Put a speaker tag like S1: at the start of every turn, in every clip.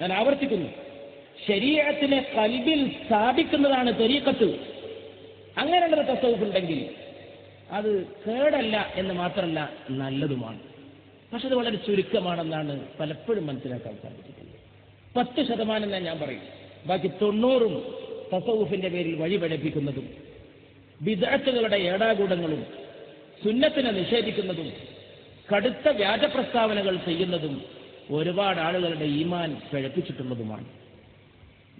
S1: ഞാൻ ആവർത്തിക്കുന്നു. ശരീരത്തിനെ കൽബിൽ സ്ഥാപിക്കുന്നതാണ് തെരീക്കത്ത് അങ്ങനെയുള്ളൊരു തസ്തവുണ്ടെങ്കിൽ ഉണ്ടെങ്കിൽ അത് കേടല്ല എന്ന് മാത്രമല്ല നല്ലതുമാണ്. പക്ഷെ അത് വളരെ ചുരുക്കമാണെന്നാണ് പലപ്പോഴും മനസ്സിലാക്കാൻ സാധിച്ചിട്ടുള്ളത്. പത്ത് ശതമാനം ഞാൻ പറയും. ബാക്കി തൊണ്ണൂറും തസവൂഫിന്റെ പേരിൽ വഴി പഠിപ്പിക്കുന്നതും വിദഗ്ധകളുടെ ഏടാകൂടങ്ങളും സുന്നത്തിനെ നിഷേധിക്കുന്നതും കടുത്ത വ്യാജ പ്രസ്താവനകൾ ചെയ്യുന്നതും ഒരുപാട് ആളുകളുടെ ഈമാൻ പിഴപ്പിച്ചിട്ടുള്ളതുമാണ്.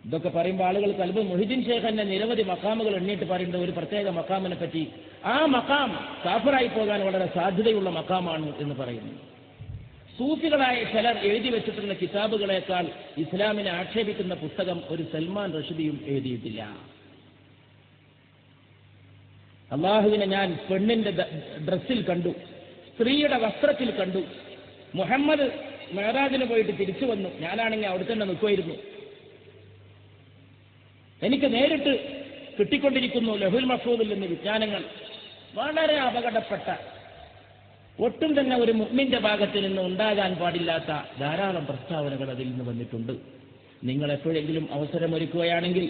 S1: ഇതൊക്കെ പറയുമ്പോൾ ആളുകൾ കൽബ് മൊഹിദ്ദീൻ ഷേഖന്റെ നിരവധി മക്കാമുകൾ എണ്ണിയിട്ട് പറയുന്ന ഒരു പ്രത്യേക മക്കാമിനെ പറ്റി ആ മക്കാം കാഫറായി പോകാൻ വളരെ സാധ്യതയുള്ള മക്കാമാണ് എന്ന് പറയുന്നു. സൂഫികളായ ചിലർ എഴുതി വെച്ചിട്ടുള്ള കിതാബുകളേക്കാൾ ഇസ്ലാമിനെ ആക്ഷേപിക്കുന്ന പുസ്തകം ഒരു സൽമാൻ റഷീദിയും എഴുതിയിട്ടില്ല. അള്ളാഹുവിനെ ഞാൻ പെണ്ണിന്റെ ഡ്രസ്സിൽ കണ്ടു സ്ത്രീയുടെ വസ്ത്രത്തിൽ കണ്ടു മുഹമ്മദ് മേറാജിന് പോയിട്ട് തിരിച്ചു വന്നു. ഞാനാണെങ്കിൽ അവിടെ തന്നെ നിൽക്കുമായിരുന്നു എനിക്ക് നേരിട്ട് കിട്ടിക്കൊണ്ടിരിക്കുന്നു ലഹുൽ മഫൂദിൽ നിന്ന് വിജ്ഞാനങ്ങൾ. വളരെ അപകടപ്പെട്ട ഒട്ടും തന്നെ ഒരു മുഹ്മിന്റെ ഭാഗത്ത് നിന്ന് ഉണ്ടാകാൻ പാടില്ലാത്ത ധാരാളം പ്രസ്താവനകൾ അതിൽ നിന്ന് വന്നിട്ടുണ്ട്. നിങ്ങൾ എപ്പോഴെങ്കിലും അവസരമൊരുക്കുകയാണെങ്കിൽ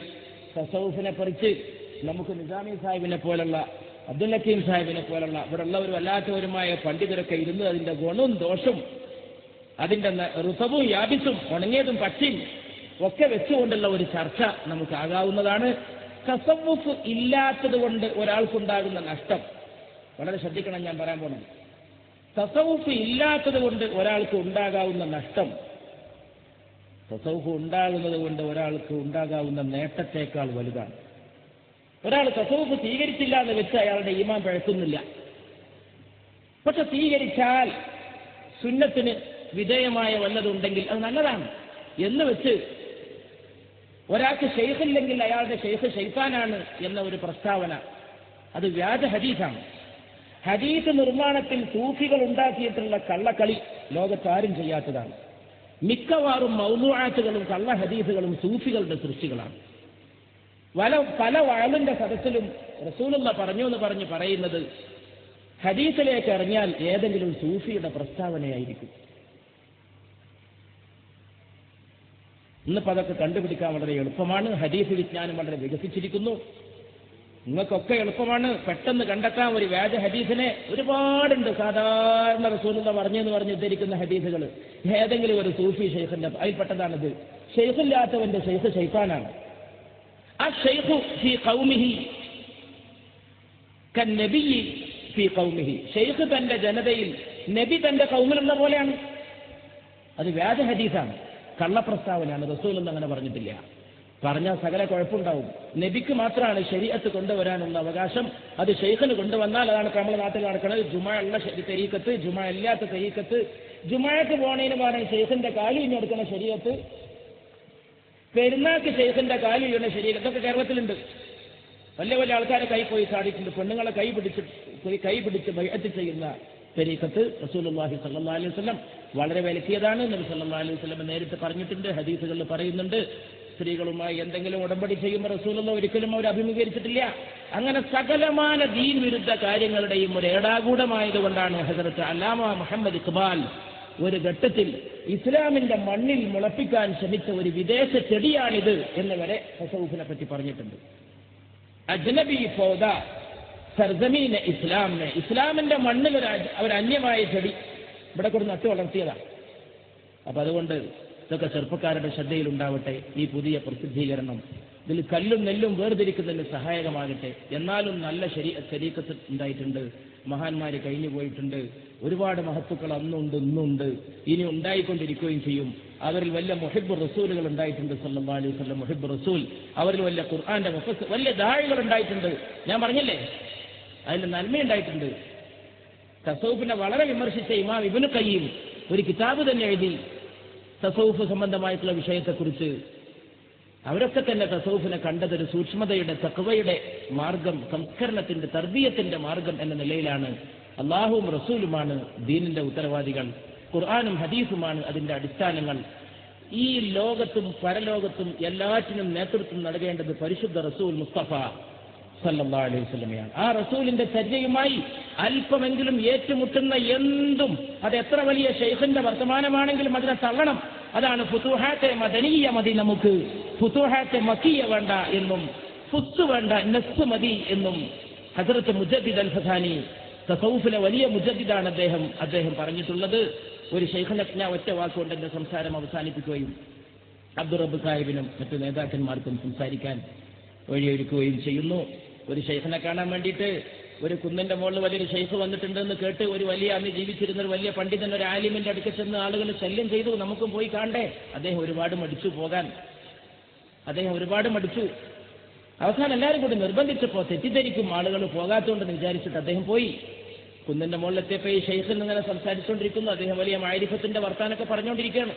S1: തസൗഫിനെ കുറിച്ച് നമുക്ക് നിസാമി സാഹിബിനെ പോലുള്ള അബ്ദുൽ ഹക്കീം സാഹിബിനെ പോലുള്ള ഇവിടെ ഉള്ളവരും അല്ലാത്തവരുമായ പണ്ഡിതരൊക്കെ ഇരുന്ന് അതിന്റെ ഗുണവും ദോഷവും അതിന്റെ ഋതവും യാബിസും ഉണങ്ങിയതും പച്ചയും ഒക്കെ വെച്ചുകൊണ്ടുള്ള ഒരു ചർച്ച നമുക്കാകാവുന്നതാണ്. തസവുഫ് ഇല്ലാത്തത് കൊണ്ട് ഒരാൾക്കുണ്ടാകുന്ന നഷ്ടം. വളരെ ശ്രദ്ധിക്കണം ഞാൻ പറയാൻ പോകുന്നത് തസവുഫ് ഇല്ലാത്തത് കൊണ്ട് ഒരാൾക്ക് ഉണ്ടാകാവുന്ന നഷ്ടം. തസവുഫ് ഉണ്ടാകുന്നത് കൊണ്ട് ഒരാൾക്ക് ഉണ്ടാകാവുന്ന നേട്ടത്തേക്കാൾ വലുതാണ്. ഒരാൾ തസവുഫ് സ്വീകരിച്ചില്ല എന്ന് വെച്ച് അയാളുടെ ഈമാൻ പഴക്കുന്നില്ല. പക്ഷെ സ്വീകരിച്ചാൽ സുന്നത്തിന് വിധേയമായ വല്ലതുണ്ടെങ്കിൽ അത് നല്ലതാണ്. എന്ന് വെച്ച് ഒരാൾക്ക് ഷെയ്ഖില്ലെങ്കിൽ അയാളുടെ ഷെയ്ഖ് ഷെയ്ഫാനാണ് എന്ന ഒരു പ്രസ്താവന. അത് വ്യാജ ഹദീസാണ്. ഹദീസ് നിർമ്മാണത്തിൽ സൂഫികൾ ഉണ്ടാക്കിയിട്ടുള്ള കള്ളക്കളി ലോകത്താരും ചെയ്യാത്തതാണ്. മിക്കവാറും മൗനുവാറ്റുകളും കള്ള ഹദീസുകളും സൂഫികളുടെ സൃഷ്ടികളാണ്. പല പല വാളിന്റെ സദസ്സിലും റസൂലുള്ള പറഞ്ഞു എന്ന് പറഞ്ഞ് പറയുന്നത് ഹദീസിലേക്ക് ഇറങ്ങിയാൽ ഏതെങ്കിലും സൂഫിയുടെ പ്രസ്താവനയായിരിക്കും. ഇന്നിപ്പോൾ അതൊക്കെ കണ്ടുപിടിക്കാൻ വളരെ എളുപ്പമാണ്. ഹദീസ് വിജ്ഞാനം വളരെ വികസിച്ചിരിക്കുന്നു. നിങ്ങൾക്കൊക്കെ എളുപ്പമാണ് പെട്ടെന്ന് കണ്ടെത്താൻ ഒരു വ്യാജ ഹദീസിനെ ഒരുപാടുണ്ട്. സാധാരണ റസൂലുള്ള പറഞ്ഞെന്ന് പറഞ്ഞ് ഉദ്ധരിക്കുന്ന ഹദീസുകൾ. ഏതെങ്കിലും ഒരു സൂഫി ഷെയ്ഖിന്റെ അതിൽപ്പെട്ടതാണിത്. ഷെയ്ഖില്ലാത്തവന്റെ ഷെയ്ഖ് ഷെയ്ഖാനാണ് ആ ഷെയ്ഖു ഫി കൗമിഹി കന്നബി ഫി കൗമിഹി ഷെയ്ഖ് തന്റെ ജനതയിൽ നബി തന്റെ കൗമിലുള്ള പോലെയാണ്. അത് വ്യാജ ഹദീസാണ്. കള്ളപ്രസ്താവനയാണ്. റസൂലൊന്നും അങ്ങനെ പറഞ്ഞിട്ടില്ല. പറഞ്ഞാൽ സകല കുഴപ്പമുണ്ടാവും. നബിക്ക് മാത്രമാണ് ശരീരത്ത് കൊണ്ടുവരാനുള്ള അവകാശം. അത് ഷെയ്ഖിന് കൊണ്ടുവന്നാൽ അതാണ് നമ്മുടെ നാട്ടിൽ നടക്കുന്നത്. ജുമാ ഉള്ള തെരീക്കത്ത് ജുമാ ഇല്ലാത്ത തെരീക്കത്ത്. ജുമാക്ക് പോണേന് പറഞ്ഞ ഷെയ്ഖിന്റെ കാലി ഇഞ്ഞെടുക്കുന്ന ശരീരത്ത് പെരുന്നാക്ക് ഷെയ്ഖിന്റെ കാലി ഇടുന്ന ശരീരം ഇതൊക്കെ കേരളത്തിലുണ്ട്. വലിയ വലിയ ആൾക്കാരെ കൈ പോയി ചാടിയിട്ടുണ്ട്. പെണ്ണുങ്ങളെ കൈ പിടിച്ച് കൈ- പിടിച്ച് ബൈഅത്ത് തെരീക്കത്ത് റസൂലുള്ളാഹി സല്ലല്ലാഹു അലൈഹി വസല്ലം വളരെ വിലക്കിയതാണ്. നബി സല്ലല്ലാഹു അലൈഹി വസല്ലം നേരിട്ട് പറഞ്ഞിട്ടുണ്ട് ഹദീസുകളിൽ പറയുന്നുണ്ട് സ്ത്രീകളുമായി എന്തെങ്കിലും ഉടമ്പടി ചെയ്യുമ്പോൾ റസൂലുള്ള ഒരിക്കലും അവർ അഭിമുഖീകരിച്ചിട്ടില്ല. അങ്ങനെ സകലമായ ദീൻ വിരുദ്ധ കാര്യങ്ങളുടെയും ഒരു ഏടാകൂടമായതുകൊണ്ടാണ് ഹസരത്ത് അല്ലാമ മുഹമ്മദ് ഇഖ്ബാൽ ഒരു ഘട്ടത്തിൽ ഇസ്ലാമിന്റെ മണ്ണിൽ മുളപ്പിക്കാൻ ശ്രമിച്ച ഒരു വിദേശ ചെടിയാണിത് എന്ന് വരെ തസവുഫിനെ പറ്റി പറഞ്ഞിട്ടുണ്ട്. അജ്നബി പൗദ സർജമീന ഇസ്ലാമിനെ. ഇസ്ലാമിന്റെ മണ്ണിൽ ഒരു അന്യമായ ചെടി ഇവിടെ കൊണ്ട് നട്ടു വളർത്തിയതാണ് അപ്പൊ അതുകൊണ്ട് ഇതൊക്കെ ചെറുപ്പക്കാരുടെ ശ്രദ്ധയിൽ ഉണ്ടാവട്ടെ ഈ പുതിയ പ്രസിദ്ധീകരണം ഇതിൽ കല്ലും നെല്ലും വേർതിരിക്കുന്നതിന് സഹായകമാകട്ടെ. എന്നാലും നല്ല ശരീ ശരീരത്തിൽ ഉണ്ടായിട്ടുണ്ട്. മഹാന്മാര് കഴിഞ്ഞു പോയിട്ടുണ്ട്. ഒരുപാട് മഹത്തുക്കൾ അന്നുണ്ട് ഇന്നുണ്ട്. ഇനി ഉണ്ടായിക്കൊണ്ടിരിക്കുകയും ചെയ്യും. അവരിൽ വല്ല മുഹിബ് റസൂലുകൾ ഉണ്ടായിട്ടുണ്ട് സല്ലല്ലാഹു അലൈഹി വസല്ലം. മുഹിബ് റസൂൽ. അവരിൽ വല്ല ഖുർആന്റെ വലിയ ദാഴികൾ ഉണ്ടായിട്ടുണ്ട്. ഞാൻ പറഞ്ഞില്ലേ? അതിൽ നന്മയുണ്ടായിട്ടുണ്ട്. തസൗഫിനെ വളരെ വിമർശിച്ച ഇമാം ഇബിന് കയ്യും ഒരു കിതാബ് തന്നെ എഴുതി തസൗഫ് സംബന്ധമായിട്ടുള്ള വിഷയത്തെക്കുറിച്ച്. അവരൊക്കെ തന്നെ തസൗഫിനെ കണ്ടതൊരു സൂക്ഷ്മതയുടെ തക്വയുടെ മാർഗം സംസ്കരണത്തിന്റെ തർബീയത്തിന്റെ മാർഗം എന്ന നിലയിലാണ് അള്ളാഹുവും റസൂലുമാണ് ദീനിന്റെ ഉത്തരവാദികൾ. ഖുർആാനും ഹദീസുമാണ് അതിന്റെ അടിസ്ഥാനങ്ങൾ. ഈ ലോകത്തും പരലോകത്തും എല്ലാറ്റിനും നേതൃത്വം നൽകേണ്ടത് പരിശുദ്ധ റസൂൽ മുസ്തഫ. സല്ലല്ലാഹു അലൈഹി ആ റസൂലിന്റെ ചര്യയുമായി അല്പമെങ്കിലും ഏറ്റുമുട്ടുന്ന എന്തും അത് എത്ര വലിയ ഷെയ്ഖിന്റെ വർത്തമാനമാണെങ്കിലും അതിനെ തള്ളണം. അതാണ് ഫുത്തുഹാത്തെ മദനീയ മതി നമുക്ക്. ഫുത്തുഹാത്തെ മക്കിയ വേണ്ട എന്നും ഫുസ് വേണ്ട നെസ് മതി എന്നും ഹസരത്ത് മുജദ്ദിദ് അൽ ഫസാനി തസൗഫിലെ വലിയ മുജദ്ദിദാണ് അദ്ദേഹം അദ്ദേഹം പറഞ്ഞിട്ടുള്ളത്. ഒരു ഷെയ്ഖലജ്ഞ ഒറ്റ വാക്കുകൊണ്ട് എന്റെ സംസാരം അവസാനിപ്പിക്കുകയും അബ്ദുറബ് സാഹിബിനും മറ്റു നേതാക്കന്മാർക്കും സംസാരിക്കാൻ വഴിയൊരുക്കുകയും ചെയ്യുന്നു. ഒരു ഷെയ്ഖിനെ കാണാൻ വേണ്ടിയിട്ട് ഒരു കുന്നിന്റെ മുകളിൽ വലിയൊരു ഷെയ്ഖ് വന്നിട്ടുണ്ടെന്ന് കേട്ട് ഒരു വലിയ അന്ന് ജീവിച്ചിരുന്ന ഒരു വലിയ പണ്ഡിതൻ ഒരു ആലിമിന്റെ അടുക്കൽ ചെന്ന് ആളുകൾ ശല്യം ചെയ്തു. നമുക്കും പോയി കാണണ്ടേ? അദ്ദേഹം ഒരുപാട് മടിച്ചു പോകാൻ. അദ്ദേഹം ഒരുപാട് മടിച്ചു. അവസാനം എല്ലാവരും കൂടി നിർബന്ധിച്ചപ്പോൾ തെറ്റിദ്ധരിക്കും ആളുകൾ പോകാത്തതുകൊണ്ടെന്ന് വിചാരിച്ചിട്ട് അദ്ദേഹം പോയി. കുന്നിന്റെ മുകളിലെത്തിയപ്പോൾ ഈ ഷെയ്ഖിൽ ഇങ്ങനെ സംസാരിച്ചുകൊണ്ടിരിക്കുന്നു. അദ്ദേഹം വലിയ മാരിഫത്തിന്റെ വർത്താനൊക്കെ പറഞ്ഞുകൊണ്ടിരിക്കുകയാണ്.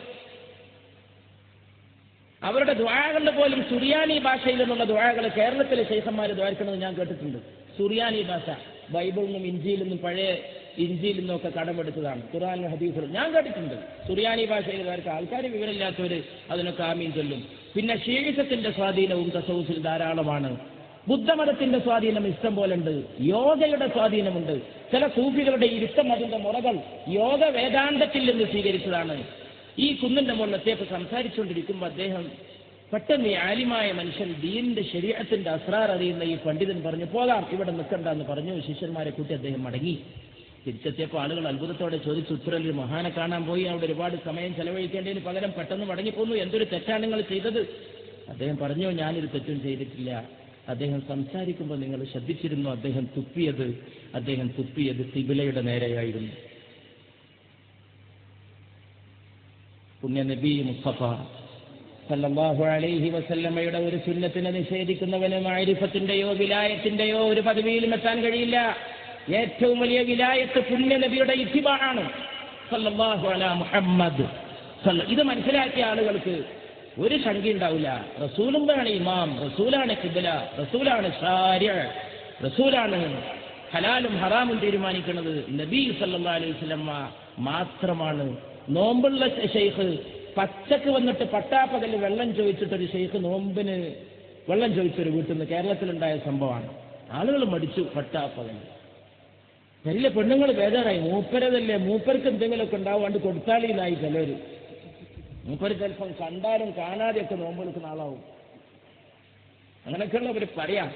S1: അവരുടെ ദ്വാരകളിൽ പോലും സുറിയാനി ഭാഷയിൽ നിന്നുള്ള ദ്വാരകൾ കേരളത്തിലെ ശേഷന്മാർ ദ്വാരിക്കണമെന്ന് ഞാൻ കേട്ടിട്ടുണ്ട്. സുറിയാനി ഭാഷ ബൈബിളിൽ നിന്നും ഇഞ്ചിയിൽ നിന്നും പഴയ ഇഞ്ചിയിൽ നിന്നൊക്കെ കടമെടുത്തതാണ്. ഖുറാനും ഹദീസുകളും ഞാൻ കേട്ടിട്ടുണ്ട്. സുറിയാനി ഭാഷയിൽ ദ്വാരക്ക ആൾക്കാർ വിവരമില്ലാത്തവർ അതിനൊക്കെ ആമീൻ ചൊല്ലും. പിന്നെ ഷീഴിസത്തിന്റെ സ്വാധീനവും തസൗസിൽ ധാരാളമാണ്. ബുദ്ധമതത്തിന്റെ സ്വാധീനം ഇഷ്ടം പോലെ ഉണ്ട് യോഗയുടെ സ്വാധീനമുണ്ട്. ചില സൂഫികളുടെ ഇരുത്തം അതിന്റെ മുറകൾ യോഗ വേദാന്തത്തിൽ നിന്ന് സ്വീകരിച്ചതാണ്. ഈ കുന്നിന്റെ മുകളിലത്തേക്ക് സംസാരിച്ചുകൊണ്ടിരിക്കുമ്പോൾ അദ്ദേഹം പെട്ടെന്ന് ഈ ആലിമായ മനുഷ്യൻ ദീനിന്റെ ശരീരത്തിന്റെ അസ്രാർ അറിയുന്ന ഈ പണ്ഡിതൻ പറഞ്ഞു പോകാം ഇവിടെ നിൽക്കണ്ട എന്ന് പറഞ്ഞു. ശിഷ്യന്മാരെ കൂട്ടി അദ്ദേഹം മടങ്ങി. തിരിച്ചെത്തിയപ്പോൾ ആളുകൾ അത്ഭുതത്തോടെ ചോദിച്ചു ഉത്തരവിൽ മഹാനെ കാണാൻ പോയി. അവിടെ ഒരുപാട് സമയം ചെലവഴിക്കേണ്ടതിന് പകരം പെട്ടെന്ന് മടങ്ങിപ്പോന്നു എന്തൊരു തെറ്റാണ് നിങ്ങൾ ചെയ്തത്? അദ്ദേഹം പറഞ്ഞു ഞാനൊരു തെറ്റും ചെയ്തിട്ടില്ല. അദ്ദേഹം സംസാരിക്കുമ്പോൾ നിങ്ങൾ ശ്രദ്ധിച്ചിരുന്നു അദ്ദേഹം തുപ്പിയത് അദ്ദേഹം തുപ്പിയത് തിബിലയുടെ നേരെയായിരുന്നു. പുണ്യ നബി മുസ്തഫ. സല്ലാഹു അലൈഹി വസല്ലമ്മയുടെ ഒരു സുന്നത്തിനെ നിഷേധിക്കുന്നവന് മാരിഫത്തിന്റെയോ വിലായത്തിന്റെയോ ഒരു പദവിയിലും എത്താൻ കഴിയില്ല. ഏറ്റവും വലിയ വിലായത്ത് പുണ്യ നബിയുടെ ഇത്തിബാണ്. സല്ലല്ലാഹു അലാ മുഹമ്മദ്. ഇത് മനസ്സിലാക്കിയ ആളുകൾക്ക് ഒരു ശങ്ക ഉണ്ടാവില്ല. റസൂലുമാണ് ഇമാം റസൂലാണ് കിബില റസൂലാണ് ഷാര്യ റസൂലാണ് ഹലാലും ഹറാമും തീരുമാനിക്കുന്നത് നബി സല്ലാ അലൈഹി സ്വലമ്മ മാത്രമാണ്. നോമ്പുള്ള ഷെയ്ഖ് പച്ചക്ക് വന്നിട്ട് പട്ടാപ്പകൽ വെള്ളം ചോദിച്ചിട്ടൊരു ഷെയ്ഖ് നോമ്പിന് വെള്ളം ചോദിച്ചൊരു വീട്ടിൽ നിന്ന് കേരളത്തിലുണ്ടായ സംഭവമാണ്. ആളുകൾ മടിച്ചു പട്ടാപ്പകൽ. വലിയ പെണ്ണുങ്ങൾ ബേജാറായി. മൂപ്പരതല്ലേ മൂപ്പർക്ക് എന്തെങ്കിലുമൊക്കെ ഉണ്ടാവാണ്ട് കൊടുത്താളിയിലായി ചിലര് മൂപ്പര് ചിലപ്പം കണ്ടാലും കാണാതെയൊക്കെ നോമ്പെടുക്കുന്ന ആളാവും. അങ്ങനെയൊക്കെയുള്ളവർ പറയാം.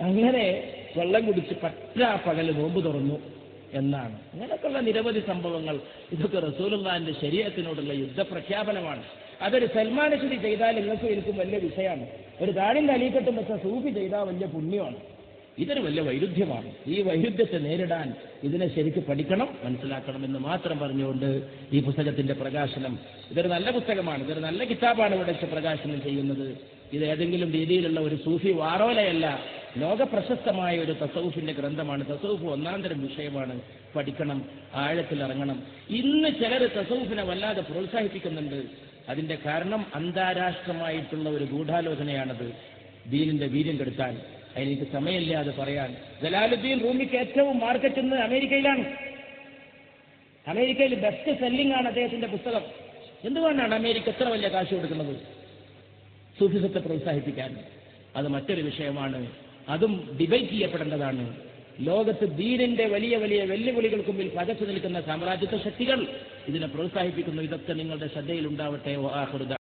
S1: അങ്ങനെ വെള്ളം കുടിച്ച് പറ്റാ പകൽ നോമ്പ് തുറന്നു. എന്നാണ്. ഇങ്ങനെയൊക്കെയുള്ള നിരവധി സംഭവങ്ങൾ ഇതൊക്കെ റസൂലുള്ളാന്റെ ശരീരത്തിനോടുള്ള യുദ്ധപ്രഖ്യാപനമാണ്. അതൊരു സൽമാനശ്വരി ചെയ്താൽ നിങ്ങൾക്ക് എനിക്കും വലിയ വിഷയമാണ്. ഒരു താടിൻ അലീക്കെട്ടും വെച്ച സൂഫി ചെയ്താൽ വലിയ പുണ്യമാണ്. ഇതൊരു വലിയ വൈരുദ്ധ്യമാണ്. ഈ വൈരുദ്ധ്യത്തെ നേരിടാൻ ഇതിനെ ശരിക്ക് പഠിക്കണം മനസ്സിലാക്കണം എന്ന് മാത്രം പറഞ്ഞുകൊണ്ട് ഈ പുസ്തകത്തിന്റെ പ്രകാശനം ഇതൊരു നല്ല പുസ്തകമാണ്. ഇതൊരു നല്ല കിതാബാണ് ഇവിടെ പ്രകാശനം ചെയ്യുന്നത്. ഇത് ഏതെങ്കിലും രീതിയിലുള്ള ഒരു സൂഫി വാറോലയല്ല. ലോക പ്രശസ്തമായ ഒരു തസൗഫിന്റെ ഗ്രന്ഥമാണ്. തസൗഫ് തരം വിഷയമാണ്. പഠിക്കണം ആഴത്തിൽ ഇറങ്ങണം ഇന്ന് ചിലർ തസൗഫിനെ വല്ലാതെ പ്രോത്സാഹിപ്പിക്കുന്നുണ്ട്. അതിന്റെ കാരണം അന്താരാഷ്ട്രമായിട്ടുള്ള ഒരു ഗൂഢാലോചനയാണത്. ദീനിന്റെ വീര്യം കെടുത്താൻ അതിനെനിക്ക് സമയമില്ല അത് പറയാൻ. ജലാലുദ്ദീൻ റൂമിക്ക് ഏറ്റവും മാർക്കറ്റ് ഇന്ന് അമേരിക്കയിലാണ്. അമേരിക്കയിൽ ബെസ്റ്റ് സെല്ലിംഗ് ആണ് അദ്ദേഹത്തിന്റെ പുസ്തകം. എന്തുകൊണ്ടാണ് അമേരിക്ക എത്ര വലിയ കാശ് കൊടുക്കുന്നത്? സൂഫിസത്തെ പ്രോത്സാഹിപ്പിക്കാൻ. അത് മറ്റൊരു വിഷയമാണ്. അതും ഡിബേറ്റ് ചെയ്യപ്പെടേണ്ടതാണ്. ലോകത്ത് ദീനിന്റെ വലിയ വലിയ വെല്ലുവിളികൾക്ക് മുമ്പിൽ പകച്ചു നിൽക്കുന്ന സാമ്രാജ്യത്വ ശക്തികൾ ഇതിനെ പ്രോത്സാഹിപ്പിക്കുന്നു. ഇതൊക്കെ നിങ്ങളുടെ ശ്രദ്ധയിൽ ഉണ്ടാവട്ടെ